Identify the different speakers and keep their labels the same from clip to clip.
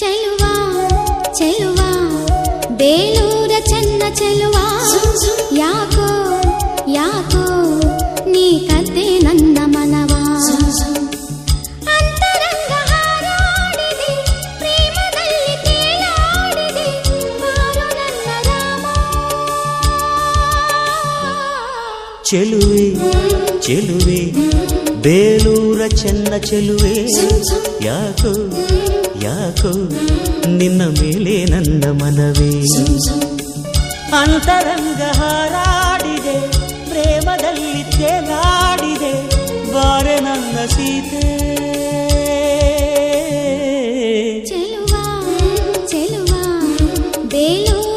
Speaker 1: చెలువా చెలువా ಬೇಲೂರ ಚೆನ್ನ ಚೆಲುವ ಯಾಕೋ ಯಾಕೋ ನೀ ಕತೆ ನನ್ನ ಮನವ ಅಂತರಂಗ ಹಾರಾಡಿದೆ ಪ್ರೇಮದಲ್ಲಿ ತೇಲಾಡಿದೆ ಬಾರು ನನ್ನ ರಾಮ
Speaker 2: ಚೆಲುವೆ ಚೆಲುವೆ ಬೇಲೂರ ಚೆನ್ನ ಚೆಲುವೆ ಯಾಕೋ ಯಾಕೋ ನಿನ್ನ ಮೇಲೆ ನನ್ನ ಮನವೇ ಅಂತರಂಗ ಹಾರಾಡಿದೆ ಪ್ರೇಮದಲ್ಲಿ ತೇಲಾಡಿದೆ ಬಾರೆ ನನ್ನ ಸೀತೆ
Speaker 1: ಚೆಲುವ ಚೆಲುವ ಬೇಲೂರ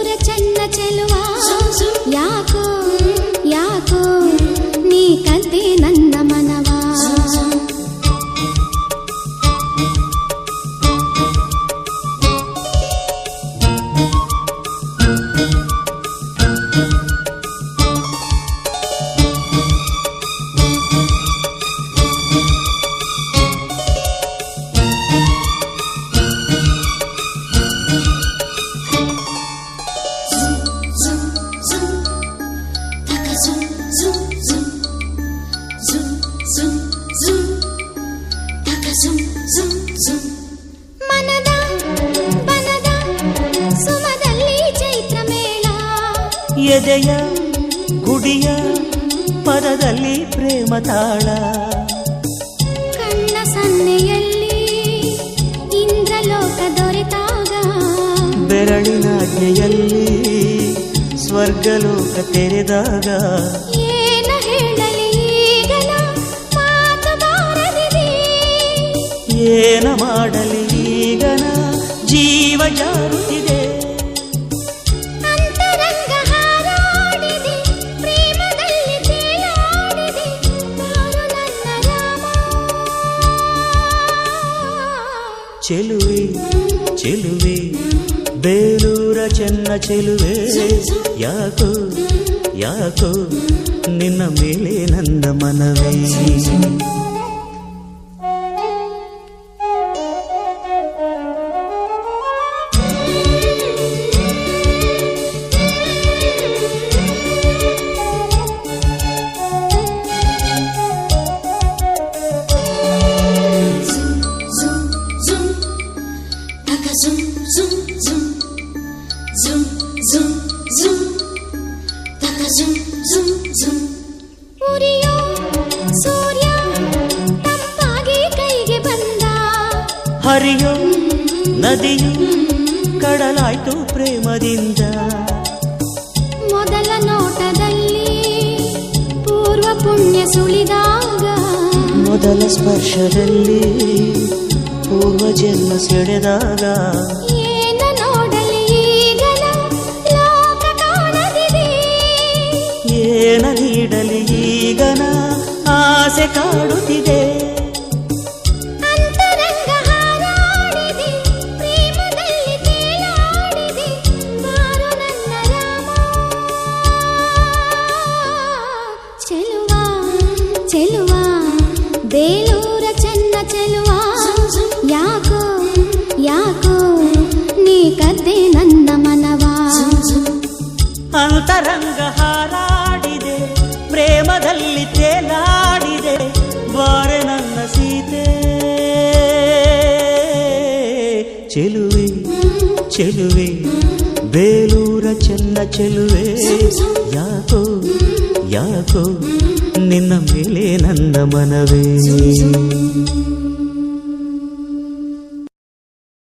Speaker 2: ಎದೆಯ ಗುಡಿಯ ಪರದಲ್ಲಿ ಪ್ರೇಮ ತಾಳ.
Speaker 1: ಕಣ್ಣ ಸನ್ನೆಯಲ್ಲಿ ಇಂದ್ರಲೋಕ ದೊರೆತಾಗ.
Speaker 2: ಬೆರಳಿನಾಜ್ಞೆಯಲ್ಲಿ ಸ್ವರ್ಗಲೋಕ ತೆರೆದಾಗ.
Speaker 1: ಏನ
Speaker 2: ಮಾಡಲಿ ಈಗನ ಜೀವ ಜಾರುತ್ತಿದೆ
Speaker 1: ಅಂತರಂಗ ಹಾರಾಡಿದೆ ಪ್ರೇಮದಲ್ಲಿ ತೇಲಾಡಿದೆ ಬಾರು ನನ್ನ ರಾಮ
Speaker 2: ಚೆಲುವೆ ಚೆಲುವೆ ಬೇಲೂರ ಚೆನ್ನ ಚೆಲುವೆ ಯಾಕೋ ಯಾಕೋ ನಿನ್ನ ಮೇಲೆ ನನ್ನ ಮನವೇ
Speaker 1: ಉರಿಯೋ ಸೂರ್ಯ ತಂಪಾಗಿ ಕೈಗೆ ಬಂದ
Speaker 2: ಹರಿಯೋ ನದಿಯು ಕಡಲಾಯ್ತು ಪ್ರೇಮದಿಂದ.
Speaker 1: ಮೊದಲ ನೋಟದಲ್ಲಿ ಪೂರ್ವ ಪುಣ್ಯ ಸುಳಿದಾಗ.
Speaker 2: ಮೊದಲ ಸ್ಪರ್ಶದಲ್ಲಿ ಪೂರ್ವ ಜನ್ಮ ಸೆಳೆದಾಗ.
Speaker 1: ನೀಡಲಿ
Speaker 2: ಈಗನ ಆಸೆ ಕಾಡುತ್ತಿದೆ
Speaker 1: ಅಂತರಂಗ ಹಾರಾಡಿದೆ ಪ್ರೇಮದಲ್ಲಿ ತೇಲಾಡಿದೆ ಬಾರು ನನ್ನ ರಾಮ ಚೆಲುವ ಚೆಲುವ ಬೇಲೂರ
Speaker 2: చెలువే చెలువే వేలూర చెన్న చెలువే. యాకో యాకో నిన్న మేలే నన్న మనవే